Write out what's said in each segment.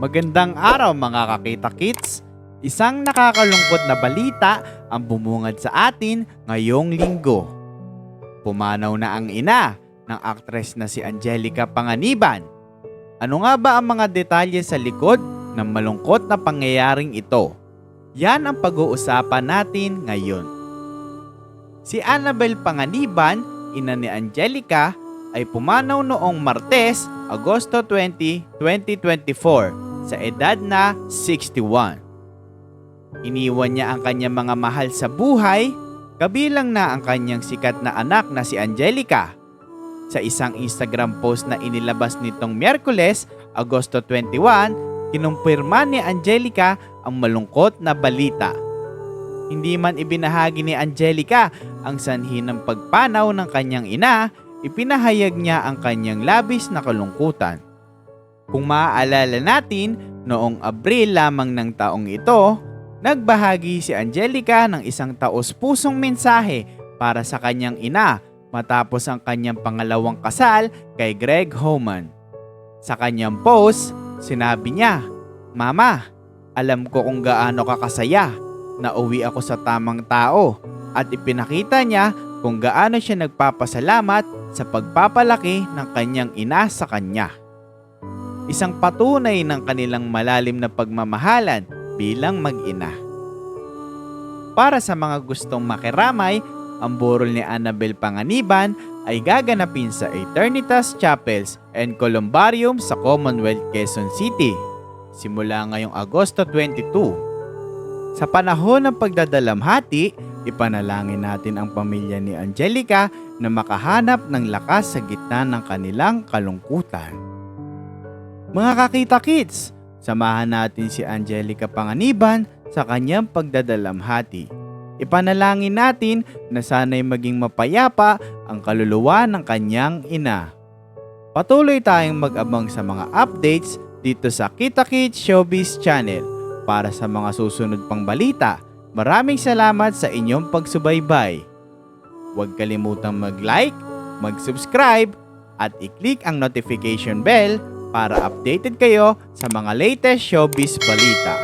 Magandang araw mga kakita kits! Isang nakakalungkot na balita ang bumungad sa atin ngayong linggo. Pumanaw na ang ina ng aktres na si Angelica Panganiban. Ano nga ba ang mga detalye sa likod ng malungkot na pangyayaring ito? Yan ang pag-uusapan natin ngayon. Si Annabel Panganiban, ina ni Angelica, ay pumanaw noong Martes, Agosto 20, 2024 sa edad na 61. Iniwan niya ang kanyang mga mahal sa buhay, kabilang na ang kanyang sikat na anak na si Angelica. Sa isang Instagram post na inilabas nitong Miyerkules, Agosto 21, kinumpirma ni Angelica ang malungkot na balita. Hindi man ibinahagi ni Angelica ang sanhi ng pagpanaw ng kanyang ina, ipinahayag niya ang kanyang labis na kalungkutan. Kung maaalala natin, noong Abril lamang ng taong ito, nagbahagi si Angelica ng isang taos-pusong mensahe para sa kanyang ina matapos ang kanyang pangalawang kasal kay Greg Homan. Sa kanyang post, sinabi niya, Mama, alam ko kung gaano ka kasaya na uwi ako sa tamang tao at ipinakita niya kung gaano siya nagpapasalamat sa pagpapalaki ng kanyang ina sa kanya. Isang patunay ng kanilang malalim na pagmamahalan bilang mag-ina. Para sa mga gustong makiramay, ang burol ni Annabel Panganiban ay gaganapin sa Eternitas Chapels and Columbarium sa Commonwealth, Quezon City, simula ngayong Agosto 22. Sa panahon ng pagdadalamhati, ipanalangin natin ang pamilya ni Angelica na makahanap ng lakas sa gitna ng kanilang kalungkutan. Mga kakita kids, samahan natin si Angelica Panganiban sa kanyang pagdadalamhati. Ipanalangin natin na sana'y maging mapayapa ang kaluluwa ng kanyang ina. Patuloy tayong mag-abang sa mga updates dito sa Kita Kids Showbiz Channel para sa mga susunod pang balita. Maraming salamat sa inyong pagsubaybay. Huwag kalimutang mag-like, mag-subscribe, at i-click ang notification bell para updated kayo sa mga latest showbiz balita.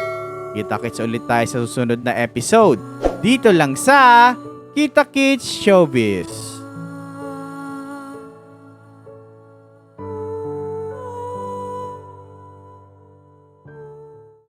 Kita-kits ulit tayo sa susunod na episode dito lang sa Kita Kids Showbiz.